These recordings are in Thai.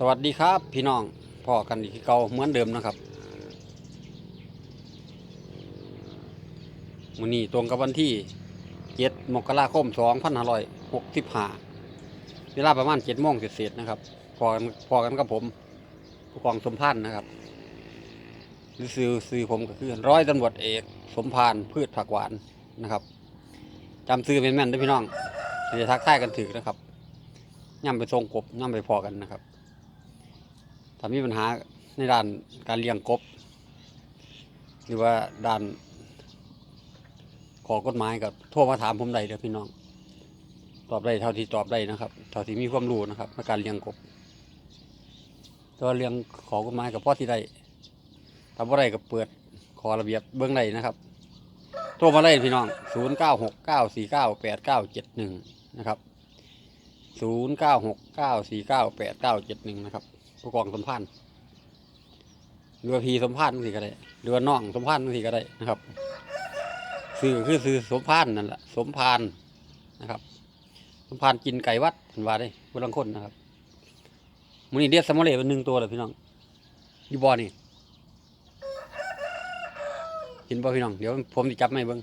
สวัสดีครับ พี่น้องพ่อกันอีกเก่าเหมือนเดิมนะครับวันนี้ตรงกับวันที่เจ็ดมกราคมสองพันห้าร้อยหกสิบห้าเวลาประมาณเจ็ดโมงเศษๆนะครับพอกันพอกันกับผมผู้กองสมพันธ์นะครับหรือซื้อซื้อผมก็คือร้อยตำรวจเอกสมพานพืชผักหวานนะครับจำซื้อเป็นแม่นๆด้วยพี่น้องจะทักทายกันถือนะครับย่ำไปทรงกบย่ำไปพอกันนะครับ ถ้ามีปัญหาในด้านการเลี้ยงกบ หรือว่าด้านขอกฎหมายกับโทรมาถามผมได้เด้อพี่น้อง ตอบได้เท่าที่ตอบได้นะครับ เท่าที่มีความรู้นะครับในการเลี้ยงกบตัวเลี้ยงขอกฎหมายกับพ่อที่ได้ทำว่าไรกับเปิดขอระเบียบเบื้องใดนะครับ โทรมาได้พี่น้อง 0 9 6 9 4 9 8 9 7 1นะครับ0 9 6 9 4 9 8 9 7 1นะครับผู้กองสมพันธ์หรือพีสมพันธ์สิก็ได้หรือว่องสมพันธ์สิก็ได้นะครับซื้อก็คือซื้อสมพันธ์นั่นแหละสมพานนะครับ สมพานกินไก่วัดเห็นว่าได้บางคนนะครับมันนี่เดียดสมอเลเป็นหนึ่งตัวเลยพี่น้องอยู่บ่อนี่เห็นบ่พี่น้องเดี๋ยวผมจะจับไม่เบิ้ง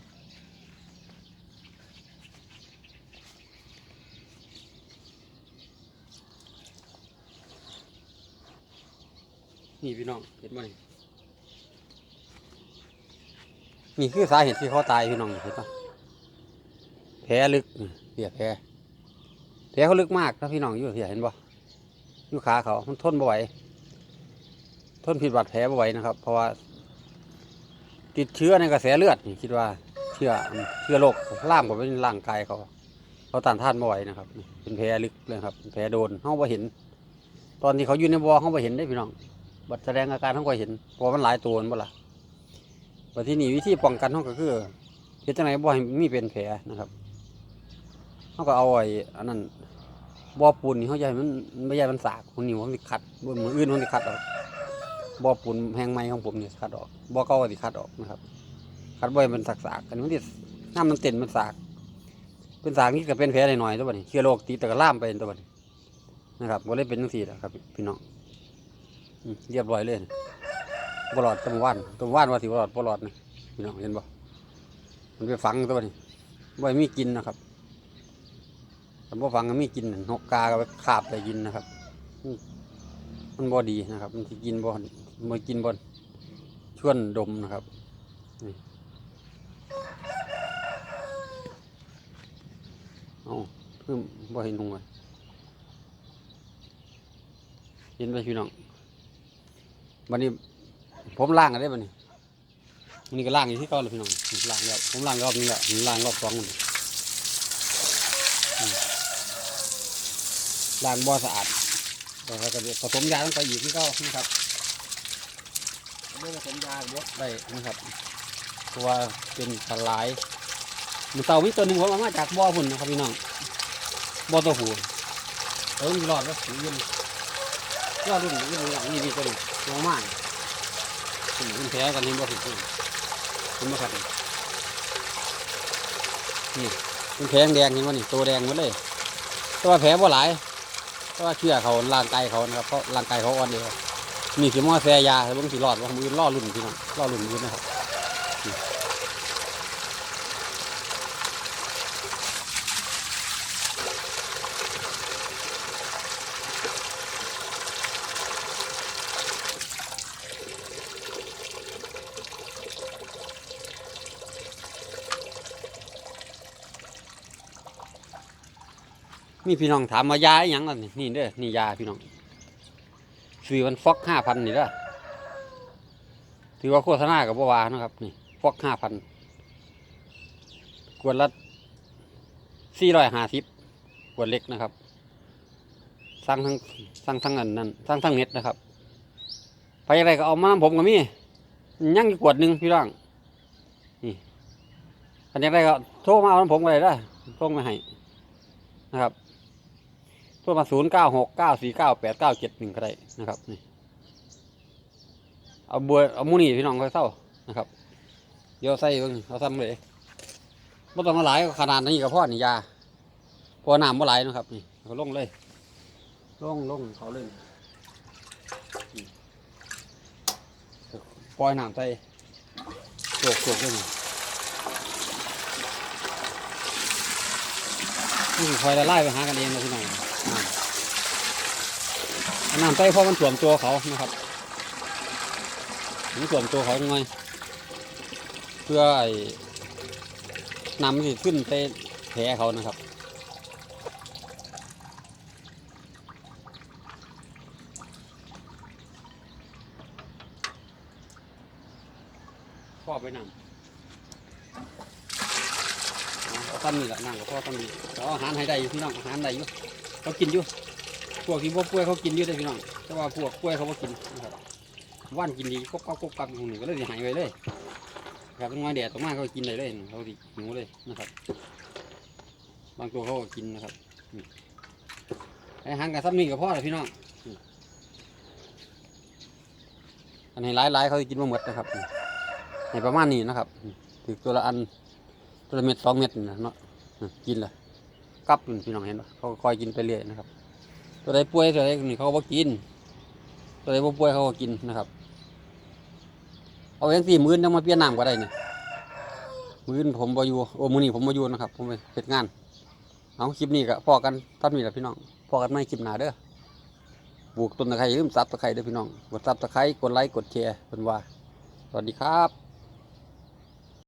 นี่พี่น้องเห็นบ่นี่นี่คือสาเหตุที่เขาตายพี่น้องเห็นปะแผลลึกเปียแผลแผลเขาลึกมากนะพี่น้องอยู่เสียเห็นปะอยู่ขาเขา มันทนบ่ไหวทนผิดบาดแผลบ่ไหวนะครับ เพราะว่า ติดเชื้อในกระแสเลือดนี่คิดว่าเชื้อเชื้อโรคล่ามกว่าเป็นร่างกายเขา เขาต้านทานบ่ไหวนะครับ เป็นแผลลึกเลยครับแผลโดนเขาบ่เห็น ตอนที่เขาอยู่ในบ่อเขาบ่เห็นได้พี่น้อง บัดแสดงอาการเขาก็เห็นเพราะมันหลายตัวนั่นบ่ล่ะบัดที่นี่วิธีป้องกันเขาก็คือเฮ็ดจังไงบ่ให้มีเป็นแผลนะครับเขาก็เอาไอ้อันนั้นบ่อปูนนี่เขาใหญ่มันไม่ใหญ่มันสากคนนี้มันสิขัดบนมืออื่นมันสิขัดออกบ่อปูนแห้งไม้ของผมเนี่ยขัดออกบ่อเก่าก็สิขัดออกนะครับขัดบ่อยมันสากๆอันนี้มันสิน้ำมันเต็นมันสาก เป็นสากนี่ก็เป็นแผลหน่อยๆตัวนี้เชื้อโรคติดแต่ก็ล่ามไปตัวนี้นะครับบ่ได้เป็นจังซี่แหละครับ พี่น้อง เรียบร้อยเลยบลอดตะมว่านตะมว่านว่าสิบลอดบลอดนะพี่น้องเห็นบ่มันไปฝังตัวนี้บ่มีกินนะครับถ้าบ่ฝังก็มีกินนกกาก็ไปคาบไปกินนะครับมันบ่ดีนะครับ มันกินบ่บ่กินบ่ชวนดมนะครับเอาเพิ่มบ่เห็นหงเลยเห็นไหมพี่น้อง วันนี้ ผมล่างกันได้บันนี้วันนี้ก็ล่างอยู่ที่เก่าเลยพี่น้องล่างแล้วผมล่างรอบนี้แหละผมล่างรอบสองมันล่างบ่อสะอาดแล้วก็จะผสมยาต้องไปอีกที่เก่านะครับเรื่ผสมยาบดได้นะครับเพราะว่าเป็นสลายมันเต่ามีตัวหนึ่งผมเอามาจากบ่อพุ่นนะครับพี่น้องบ่อตัวหูเออมันรอดแล้วสีเย็น ก็รุ่นรุ่นนี่นี่ตัวนี้ลงมากมันแพ้กันนี่บ่ผิดนี่มันบ่ขัดนี่นี่มันแผลแดงเห็นว่านี่ตัวแดงหมดเลย แต่ว่าแพ้บ่หลายแต่ว่าเชื่อเขาร่างกายเขานะครับเพราะร่างกายเขาอ่อนเดียวนี่สิมอแซยาแต่บางสิรอดว่ามือล่อรุ่นพี่น้องล่อรุ่นมือนะครับ มีพี่น้องถามมายาอหยังนี่นี่เด้อนี่ยาพี่น้องซื้อมันฟอกห้าพันนี่เด้อถือว่าโฆษณากับบัวานะครับ นี่ฟอกห้าพันขวดละสี่ร้อยห้าสิบขวดเล็กนะครับสร้างทั้งสร้างทั้งอันนั้นสร้างทั้งเน็ตนะครับไปอะไรก็เอามาน้ำผมก็มียังอีกขวดหนึ่งพี่น้องนี่อันนี้อะไรก็โทรมาเอาน้ำผมก็ได้ได้ส่งมาให้นะครับ โทรมาศูนย์เก้าหกเก้าสี่เก้าแปดเก้าเจ็ดหนึ่งก็ได้นะครับนี่เอาบัวเอามูนี่พี่น้องค่อยเศร้านะครับเดี๋ยวใส่เบิ่งเอาซ้ำเลยไม่ต้องมาหลายขนาดนี้กับพ่อนี่ยาพอน้ำมาหลายนะครับนี่เขาลงเลยลงลงเขาเลยอืมปล่อยน้ำใส่โจกโจกด้วยนี่คอยละลายไปหากันเองนะพี่น้องน้ำเอา น้ำใส่เพราะมันถ่วมตัวเขานะครับมันถ่วมตัวเขาจังไงเพื่อไอ้น้ำมันขึ้นไปแผลเขานะครับพ่อไปนำเอาตั้นี่แหละนั่งกับพ่อตั้นี่เอาอาหารให้ได้อยู่พี่น้องอาหารได้อยู่เขากินอยู่ พวกที่พวกป่วยเขากินอยู่ได้อพี่น้อง แต่ว่าพวกป่วยเขาบ่กินนะครับว่านกินดีกบกับกบกับอยู่นี่ก็เลยหายไปเลยครับต้นไม้แดดต้นไม้เขากินได้เลยเขาดิหิวเลยนะครับ บางตัวเขาก็กินนะครับนี่ให้อาหารกับซ้ำนี่กับพ่อเลยพี่น้องอันนี้หลายๆเขาสิกินมาหมดนะครับให้ประมาณนี้นะครับถือตัวละอันตัวละเม็ดสองเม็ดนะเนาะกินเลยกลับอยู่พี่น้องเห็นปะเขาคอยกินไปเรื่อยนะครับ ตัวใดป่วยตัวใดนี่เขาก็บ่กิน ตัวใดบ่ป่วยเขาก็กินนะครับ เอาอย่างสี่มื้อยังมาเปลี่ยนน้ำก็ได้เนี่ยมื้อนี้ผมบ่อยู่โอ้มื้อนี้ผมบ่อยู่นะครับ ผมไปเฮ็ดงาน เอาคลิปนี้ก็พอกันตอนนี้แหละพี่น้องพอกันไม่คลิปหน้าเด้อปลูกต้นตะไคร้อย่าลืมซับตะไคร้เด้อพี่น้อง กดซับตะไคร้กดไลค์กดแชร์เป็นว่า สวัสดีครับ